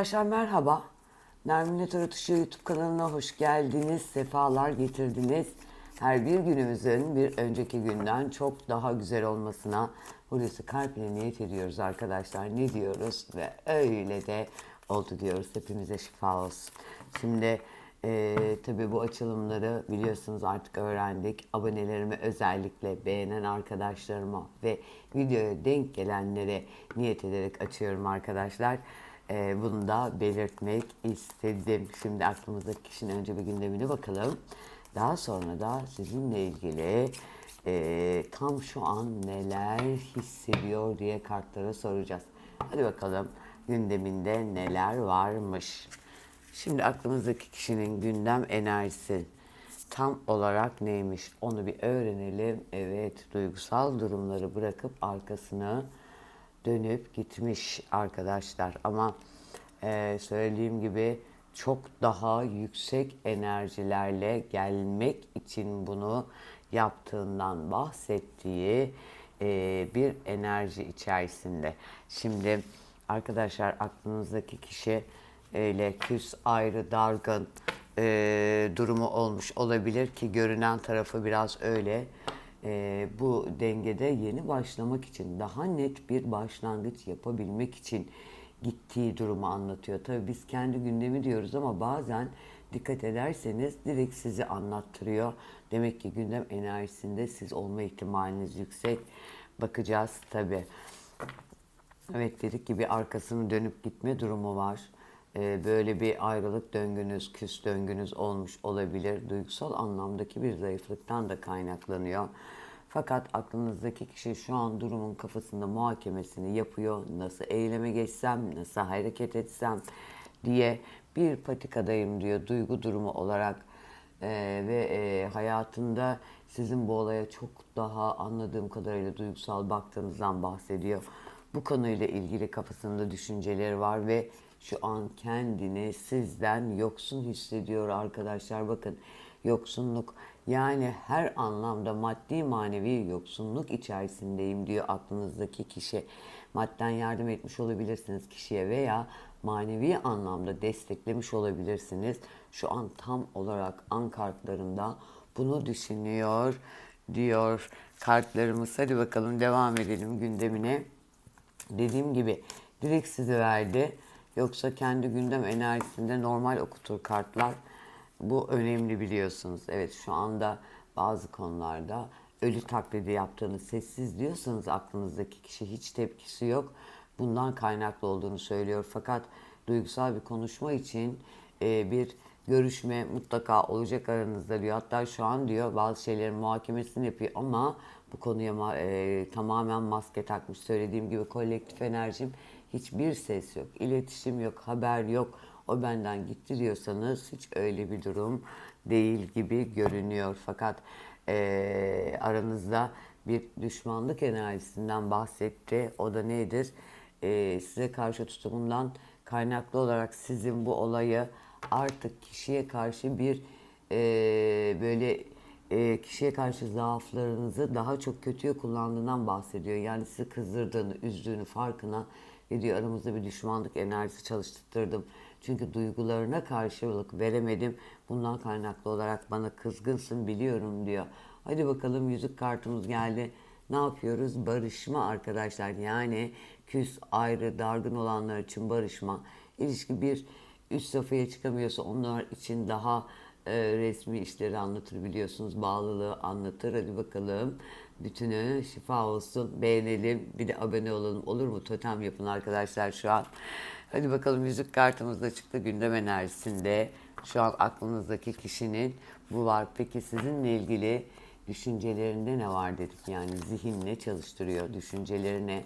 Arkadaşlar merhaba. Nermin Tarotuşu YouTube kanalına hoş geldiniz. Sefalar getirdiniz. Her bir günümüzün bir önceki günden çok daha güzel olmasına Hulusi Kalp ile niyet ediyoruz arkadaşlar. Ne diyoruz? Ve öyle de oldu diyoruz. Hepimize şifa olsun. Şimdi eee tabii bu açılımları biliyorsunuz artık öğrendik. Abonelerime özellikle beğenen arkadaşlarıma ve videoya denk gelenlere niyet ederek açıyorum arkadaşlar. Ee, bunu da belirtmek istedim. Şimdi aklımızdaki kişinin önce bir gündemine bakalım. Daha sonra da sizinle ilgili e, tam şu an neler hissediyor diye kartlara soracağız. Hadi bakalım gündeminde neler varmış. Şimdi aklımızdaki kişinin gündem enerjisi tam olarak neymiş onu bir öğrenelim. Evet duygusal durumları bırakıp arkasını dönüp gitmiş arkadaşlar. Ama e, söylediğim gibi çok daha yüksek enerjilerle gelmek için bunu yaptığından bahsettiği e, bir enerji içerisinde. Şimdi arkadaşlar aklınızdaki kişi öyle küs, ayrı, dargın e, durumu olmuş olabilir ki görünen tarafı biraz öyle e, bu dengede yeni başlamak için, daha net bir başlangıç yapabilmek için gittiği durumu anlatıyor. Tabii biz kendi gündemi diyoruz ama bazen dikkat ederseniz direkt sizi anlattırıyor. Demek ki gündem enerjisinde siz olma ihtimaliniz yüksek. Bakacağız tabii. Evet dedik ki bir arkasını dönüp gitme durumu var. Ee, böyle bir ayrılık döngünüz, küs döngünüz olmuş olabilir. Duygusal anlamdaki bir zayıflıktan da kaynaklanıyor. Fakat aklınızdaki kişi şu an durumun kafasında muhakemesini yapıyor. Nasıl eyleme geçsem, nasıl hareket etsem diye bir patikadayım diyor duygu durumu olarak. Ee, ve e, hayatında sizin bu olaya çok daha anladığım kadarıyla duygusal baktığınızdan bahsediyor. Bu konuyla ilgili kafasında düşünceleri var ve şu an kendini sizden yoksun hissediyor arkadaşlar. Bakın yoksunluk yani her anlamda maddi manevi yoksunluk içerisindeyim diyor aklınızdaki kişi. Madden yardım etmiş olabilirsiniz kişiye veya manevi anlamda desteklemiş olabilirsiniz. Şu an tam olarak an kartlarında bunu düşünüyor diyor kartlarımız. Hadi bakalım devam edelim gündemine. Dediğim gibi direkt sizi verdi. Yoksa kendi gündem enerjisinde normal okutur kartlar. Bu önemli biliyorsunuz. Evet şu anda bazı konularda ölü taklidi yaptığını sessiz diyorsanız aklınızdaki kişi hiç tepkisi yok. Bundan kaynaklı olduğunu söylüyor. Fakat duygusal bir konuşma için e, bir görüşme mutlaka olacak aranızda diyor. Hatta şu an diyor bazı şeylerin muhakemesini yapıyor ama bu konuya e, tamamen maske takmış. Söylediğim gibi kolektif enerjim hiçbir ses yok, iletişim yok, haber yok. O benden gitti diyorsanız hiç öyle bir durum değil gibi görünüyor. Fakat e, aranızda bir düşmanlık enerjisinden bahsetti. O da nedir? E, size karşı tutumundan kaynaklı olarak sizin bu olayı artık kişiye karşı bir e, böyle e, kişiye karşı zaaflarınızı daha çok kötüye kullandığından bahsediyor. Yani sizi kızdırdığını, üzdüğünü farkına ve diyor aramızda bir düşmanlık enerjisi çalıştırdım. Çünkü duygularına karşılık veremedim. Bundan kaynaklı olarak bana kızgınsın biliyorum diyor. Hadi bakalım yüzük kartımız geldi. Ne yapıyoruz? Barışma arkadaşlar. Yani küs, ayrı, dargın olanlar için barışma. İlişki bir üst safhaya çıkamıyorsa onlar için daha e, resmi işleri anlatır biliyorsunuz. Bağlılığı anlatır. Hadi bakalım. Bütünü şifa olsun. Beğenelim. Bir de abone olalım. Olur mu? Totem yapın arkadaşlar şu an. Hadi bakalım yüzük kartımız da çıktı. Gündem enerjisinde. Şu an aklınızdaki kişinin bu var. Peki sizinle ilgili düşüncelerinde ne var dedik. Yani zihin ne çalıştırıyor? Düşüncelerine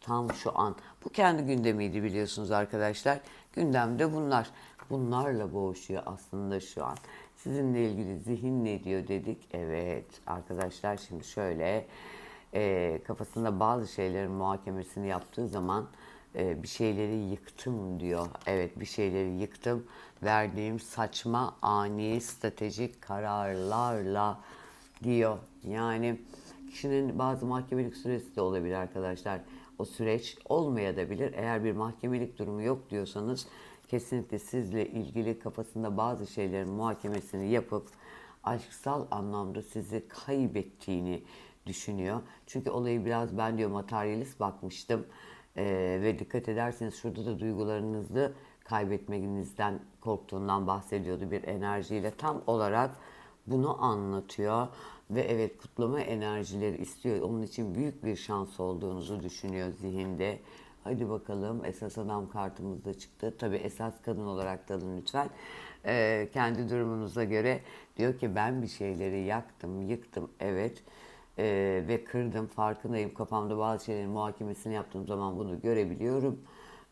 tam şu an. Bu kendi gündemiydi biliyorsunuz arkadaşlar. Gündemde bunlar. Bunlarla boğuşuyor aslında şu an. Sizinle ilgili zihin ne diyor dedik. Evet arkadaşlar şimdi şöyle e, kafasında bazı şeylerin muhakemesini yaptığı zaman e, bir şeyleri yıktım diyor. Evet bir şeyleri yıktım. Verdiğim saçma ani stratejik kararlarla diyor. Yani kişinin bazı mahkemelik süresi de olabilir arkadaşlar. O süreç olmayabilir. Eğer bir mahkemelik durumu yok diyorsanız kesinlikle sizle ilgili kafasında bazı şeylerin muhakemesini yapıp aşksal anlamda sizi kaybettiğini düşünüyor. Çünkü olayı biraz ben diyor materyalist bakmıştım. Ee, ve dikkat ederseniz şurada da duygularınızı kaybetmenizden korktuğundan bahsediyordu bir enerjiyle. Tam olarak bunu anlatıyor ve evet kutlama enerjileri istiyor. Onun için büyük bir şans olduğunuzu düşünüyor zihinde. Hadi bakalım esas adam kartımız da çıktı. Tabi esas kadın olarak da alın lütfen. Ee, kendi durumunuza göre diyor ki ben bir şeyleri yaktım, yıktım evet. Ee, ve kırdım farkındayım. Kafamda bazı şeylerin muhakemesini yaptığım zaman bunu görebiliyorum.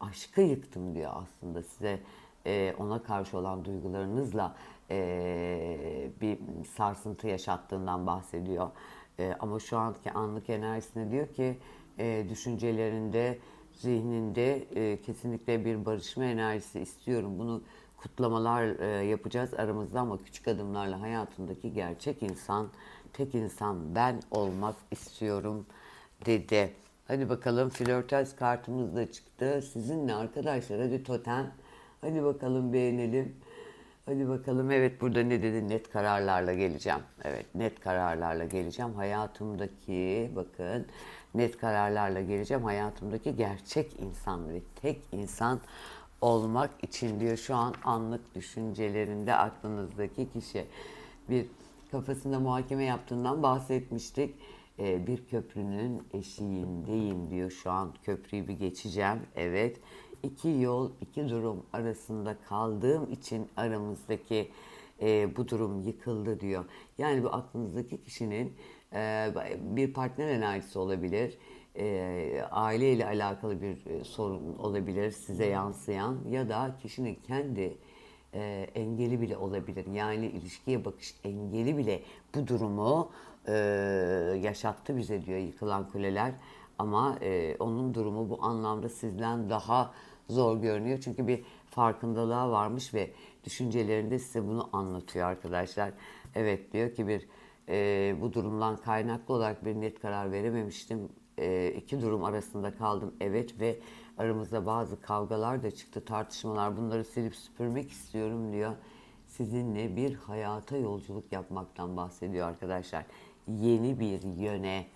Aşkı yıktım diyor aslında size e, ona karşı olan duygularınızla e, bir sarsıntı yaşattığından bahsediyor. E, ama şu anki anlık enerjisinde diyor ki e, düşüncelerinde, zihninde e, kesinlikle bir barışma enerjisi istiyorum. Bunu kutlamalar e, yapacağız aramızda ama küçük adımlarla hayatındaki gerçek insan, tek insan ben olmak istiyorum dedi. Hadi bakalım flörtöz kartımız da çıktı. Sizinle arkadaşlar hadi totem. Hadi bakalım beğenelim. Hadi bakalım evet burada ne dedi net kararlarla geleceğim. Evet net kararlarla geleceğim. Hayatımdaki bakın net kararlarla geleceğim. Hayatımdaki gerçek insan ve tek insan olmak için diyor şu an anlık düşüncelerinde aklınızdaki kişi. Bir kafasında muhakeme yaptığından bahsetmiştik. Ee, bir köprünün eşiğindeyim diyor şu an köprüyü bir geçeceğim. Evet iki yol, iki durum arasında kaldığım için aramızdaki e, bu durum yıkıldı diyor. Yani bu aklınızdaki kişinin e, bir partner enerjisi olabilir, e, aileyle alakalı bir e, sorun olabilir size yansıyan ya da kişinin kendi e, engeli bile olabilir. Yani ilişkiye bakış engeli bile bu durumu e, yaşattı bize diyor yıkılan kuleler. Ama e, onun durumu bu anlamda sizden daha zor görünüyor. Çünkü bir farkındalığa varmış ve düşüncelerinde size bunu anlatıyor arkadaşlar. Evet diyor ki bir e, bu durumdan kaynaklı olarak bir net karar verememiştim. E, iki durum arasında kaldım. Evet ve aramızda bazı kavgalar da çıktı, tartışmalar. Bunları silip süpürmek istiyorum diyor. Sizinle bir hayata yolculuk yapmaktan bahsediyor arkadaşlar. Yeni bir yöne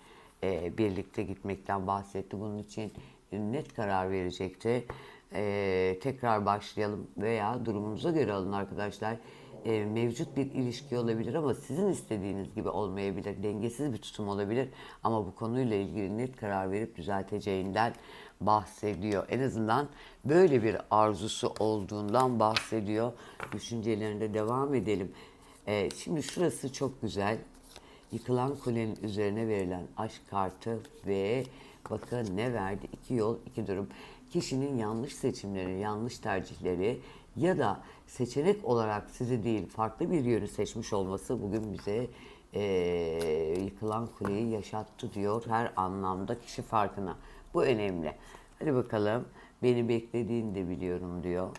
e, birlikte gitmekten bahsetti. Bunun için net karar verecekti. E, tekrar başlayalım veya durumunuza göre alın arkadaşlar. E, mevcut bir ilişki olabilir ama sizin istediğiniz gibi olmayabilir. Dengesiz bir tutum olabilir ama bu konuyla ilgili net karar verip düzelteceğinden bahsediyor. En azından böyle bir arzusu olduğundan bahsediyor. Düşüncelerinde devam edelim. E, şimdi şurası çok güzel. Yıkılan kulenin üzerine verilen aşk kartı ve bakın ne verdi? İki yol, iki durum. Kişinin yanlış seçimleri, yanlış tercihleri ya da seçenek olarak sizi değil farklı bir yönü seçmiş olması bugün bize eee, yıkılan kuleyi yaşattı diyor her anlamda kişi farkına. Bu önemli. Hadi bakalım beni beklediğini de biliyorum diyor.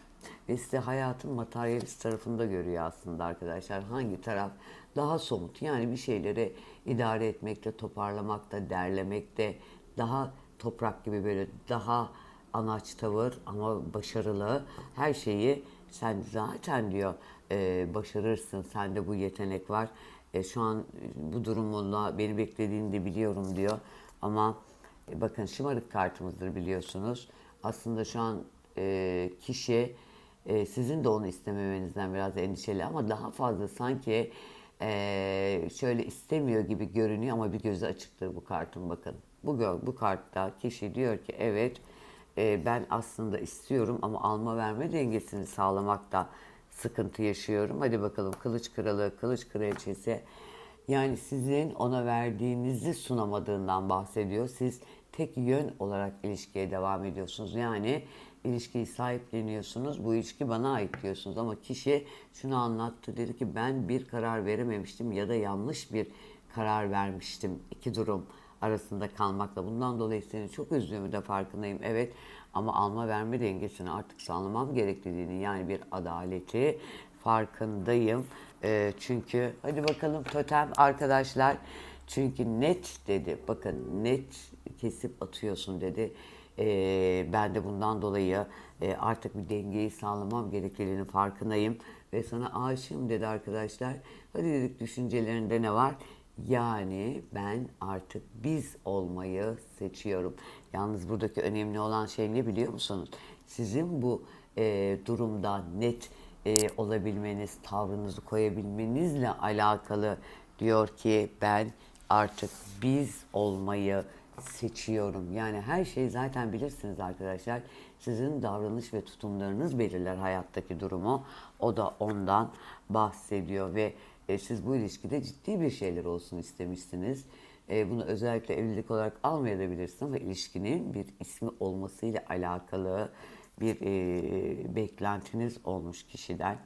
Ve size hayatın materyalist tarafında görüyor aslında arkadaşlar. Hangi taraf daha somut. Yani bir şeyleri idare etmekte, toparlamakta, derlemekte daha toprak gibi böyle daha anaç tavır ama başarılı. Her şeyi sen zaten diyor e, başarırsın. Sende bu yetenek var. E, şu an bu durumunda beni beklediğini de biliyorum diyor. Ama e, bakın şımarık kartımızdır biliyorsunuz. Aslında şu an e, kişi e, sizin de onu istememenizden biraz endişeli ama daha fazla sanki e, şöyle istemiyor gibi görünüyor ama bir gözü açıktır bu kartın bakın. Bu, bu kartta kişi diyor ki evet e, ben aslında istiyorum ama alma verme dengesini sağlamakta sıkıntı yaşıyorum. Hadi bakalım kılıç kralı, kılıç kraliçesi. Yani sizin ona verdiğinizi sunamadığından bahsediyor. Siz tek yön olarak ilişkiye devam ediyorsunuz. Yani ilişkiyi sahipleniyorsunuz. Bu ilişki bana ait diyorsunuz ama kişi şunu anlattı. Dedi ki ben bir karar verememiştim ya da yanlış bir karar vermiştim. İki durum arasında kalmakla. Bundan dolayı seni çok üzdüğümü de farkındayım. Evet ama alma verme dengesini artık sağlamam gerektiğini yani bir adaleti farkındayım. Ee, çünkü hadi bakalım totem arkadaşlar. Çünkü net dedi. Bakın net kesip atıyorsun dedi. Ee, ben de bundan dolayı e, artık bir dengeyi sağlamam gerektiğinin farkındayım. Ve sana aşığım dedi arkadaşlar. Hadi dedik düşüncelerinde ne var? Yani ben artık biz olmayı seçiyorum. Yalnız buradaki önemli olan şey ne biliyor musunuz? Sizin bu e, durumda net e, olabilmeniz, tavrınızı koyabilmenizle alakalı diyor ki ben artık biz olmayı seçiyorum. Yani her şeyi zaten bilirsiniz arkadaşlar. Sizin davranış ve tutumlarınız belirler hayattaki durumu. O da ondan bahsediyor ve e, siz bu ilişkide ciddi bir şeyler olsun istemişsiniz. E, bunu özellikle evlilik olarak almayabilirsiniz ama ilişkinin bir ismi olmasıyla alakalı bir e, beklentiniz olmuş kişiden.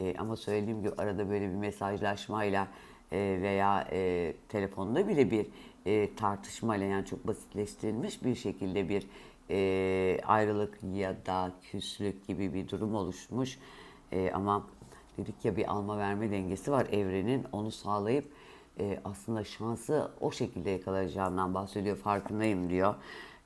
E, ama söylediğim gibi arada böyle bir mesajlaşmayla e, veya e, telefonda bile bir e, tartışmayla yani çok basitleştirilmiş bir şekilde bir e, ayrılık ya da küslük gibi bir durum oluşmuş. E, ama dedik ya bir alma verme dengesi var evrenin onu sağlayıp e, aslında şansı o şekilde yakalayacağından bahsediyor farkındayım diyor.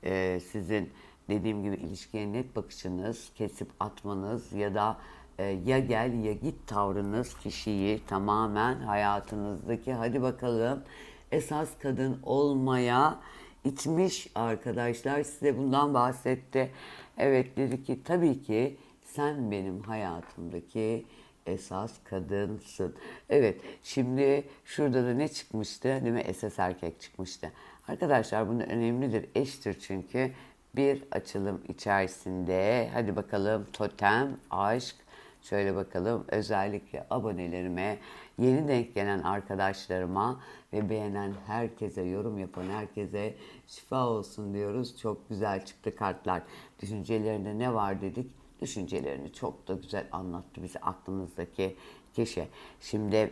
E, sizin dediğim gibi ilişkiye net bakışınız, kesip atmanız ya da e, ya gel ya git tavrınız kişiyi tamamen hayatınızdaki hadi bakalım esas kadın olmaya itmiş arkadaşlar. Size bundan bahsetti. Evet dedi ki tabii ki sen benim hayatımdaki esas kadınsın. Evet şimdi şurada da ne çıkmıştı değil mi? Esas erkek çıkmıştı. Arkadaşlar bunu önemlidir. Eştir çünkü bir açılım içerisinde hadi bakalım totem, aşk, Şöyle bakalım özellikle abonelerime, yeni denk gelen arkadaşlarıma ve beğenen herkese, yorum yapan herkese şifa olsun diyoruz. Çok güzel çıktı kartlar. Düşüncelerinde ne var dedik. Düşüncelerini çok da güzel anlattı bize aklınızdaki kişi. Şimdi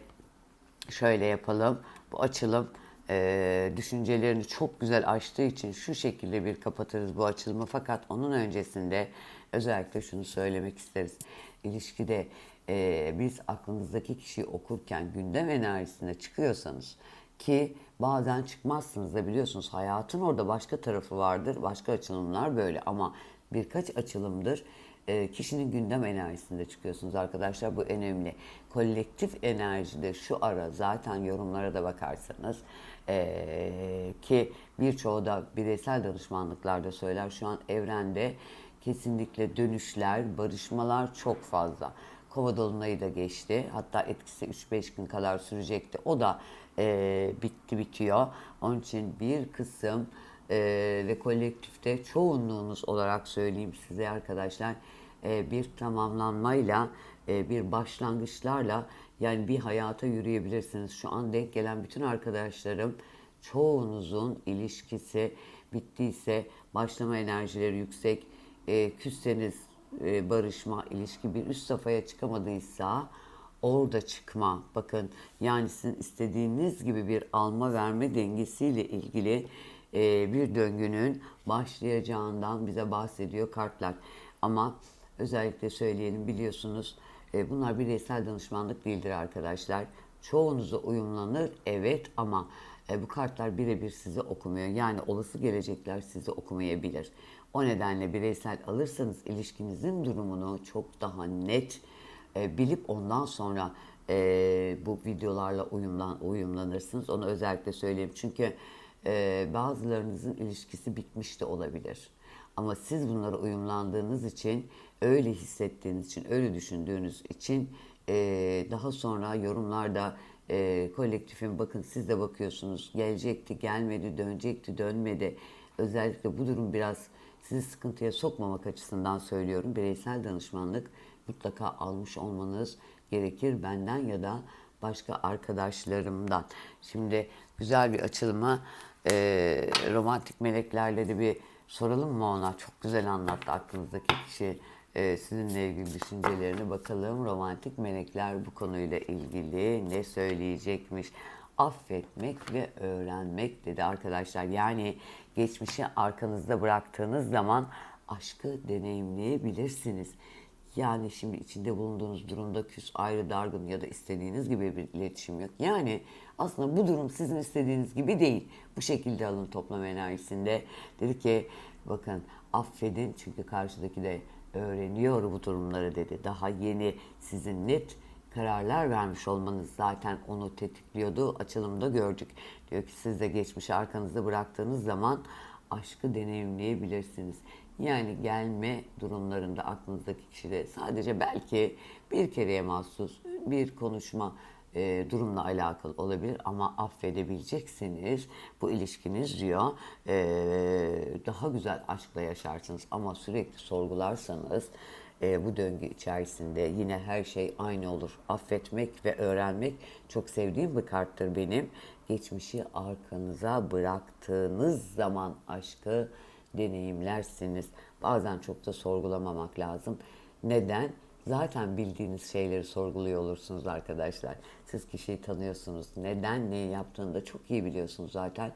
şöyle yapalım. Bu açılım e, düşüncelerini çok güzel açtığı için şu şekilde bir kapatırız bu açılımı. Fakat onun öncesinde özellikle şunu söylemek isteriz. İlişkide e, biz aklınızdaki kişiyi okurken gündem enerjisine çıkıyorsanız ki bazen çıkmazsınız da biliyorsunuz hayatın orada başka tarafı vardır. Başka açılımlar böyle ama birkaç açılımdır e, kişinin gündem enerjisinde çıkıyorsunuz arkadaşlar. Bu önemli. Kolektif enerjide şu ara zaten yorumlara da bakarsanız e, ki birçoğu da bireysel danışmanlıklarda söyler. Şu an evrende kesinlikle dönüşler, barışmalar çok fazla. Kova dolunayı da geçti. Hatta etkisi 3-5 gün kadar sürecekti. O da e, bitti bitiyor. Onun için bir kısım e, ve kolektifte çoğunluğunuz olarak söyleyeyim size arkadaşlar e, bir tamamlanmayla e, bir başlangıçlarla yani bir hayata yürüyebilirsiniz. Şu an denk gelen bütün arkadaşlarım çoğunuzun ilişkisi bittiyse başlama enerjileri yüksek e, küsseniz e, barışma ilişki bir üst safhaya çıkamadıysa orada çıkma. Bakın yani sizin istediğiniz gibi bir alma verme dengesiyle ilgili e, bir döngünün başlayacağından bize bahsediyor kartlar. Ama özellikle söyleyelim biliyorsunuz e, bunlar bireysel danışmanlık değildir arkadaşlar. Çoğunuza uyumlanır evet ama e, bu kartlar birebir sizi okumuyor. Yani olası gelecekler sizi okumayabilir. O nedenle bireysel alırsanız ilişkinizin durumunu çok daha net e, bilip ondan sonra e, bu videolarla uyumlan, uyumlanırsınız. Onu özellikle söyleyeyim. Çünkü e, bazılarınızın ilişkisi bitmiş de olabilir. Ama siz bunlara uyumlandığınız için, öyle hissettiğiniz için, öyle düşündüğünüz için e, daha sonra yorumlarda e, kolektifin bakın siz de bakıyorsunuz gelecekti, gelmedi, dönecekti, dönmedi. Özellikle bu durum biraz sizi sıkıntıya sokmamak açısından söylüyorum. Bireysel danışmanlık mutlaka almış olmanız gerekir benden ya da başka arkadaşlarımdan. Şimdi güzel bir açılımı e, romantik meleklerle de bir soralım mı ona? Çok güzel anlattı aklınızdaki kişi e, sizinle ilgili düşüncelerini bakalım. Romantik melekler bu konuyla ilgili ne söyleyecekmiş? Affetmek ve öğrenmek dedi arkadaşlar. Yani geçmişi arkanızda bıraktığınız zaman aşkı deneyimleyebilirsiniz. Yani şimdi içinde bulunduğunuz durumda küs, ayrı, dargın ya da istediğiniz gibi bir iletişim yok. Yani aslında bu durum sizin istediğiniz gibi değil. Bu şekilde alın toplam enerjisinde. Dedi ki Bakın affedin çünkü karşıdaki de öğreniyor bu durumları dedi. Daha yeni sizin net kararlar vermiş olmanız zaten onu tetikliyordu. Açılımda gördük. Diyor ki siz de geçmişi arkanızda bıraktığınız zaman aşkı deneyimleyebilirsiniz. Yani gelme durumlarında aklınızdaki kişide sadece belki bir kereye mahsus bir konuşma e, durumla alakalı olabilir ama affedebileceksiniz. Bu ilişkiniz diyor e, daha güzel aşkla yaşarsınız ama sürekli sorgularsanız e, bu döngü içerisinde yine her şey aynı olur. Affetmek ve öğrenmek çok sevdiğim bir karttır benim. Geçmişi arkanıza bıraktığınız zaman aşkı deneyimlersiniz. Bazen çok da sorgulamamak lazım. Neden? Zaten bildiğiniz şeyleri sorguluyor olursunuz arkadaşlar. Siz kişiyi tanıyorsunuz. Neden neyi yaptığını da çok iyi biliyorsunuz zaten.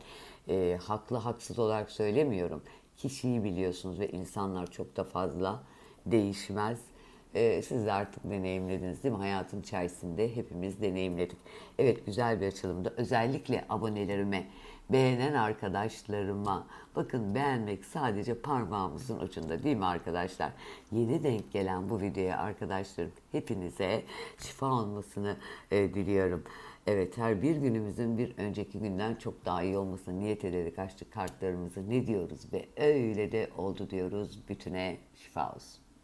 E, haklı haksız olarak söylemiyorum. Kişiyi biliyorsunuz ve insanlar çok da fazla değişmez. Ee, siz de artık deneyimlediniz değil mi? Hayatın içerisinde hepimiz deneyimledik. Evet güzel bir açılımda. Özellikle abonelerime, beğenen arkadaşlarıma. Bakın beğenmek sadece parmağımızın ucunda değil mi arkadaşlar? Yeni denk gelen bu videoya arkadaşlarım hepinize şifa olmasını e, diliyorum. Evet her bir günümüzün bir önceki günden çok daha iyi olmasını niyet ederek açtık kartlarımızı. Ne diyoruz ve öyle de oldu diyoruz. Bütüne şifa olsun.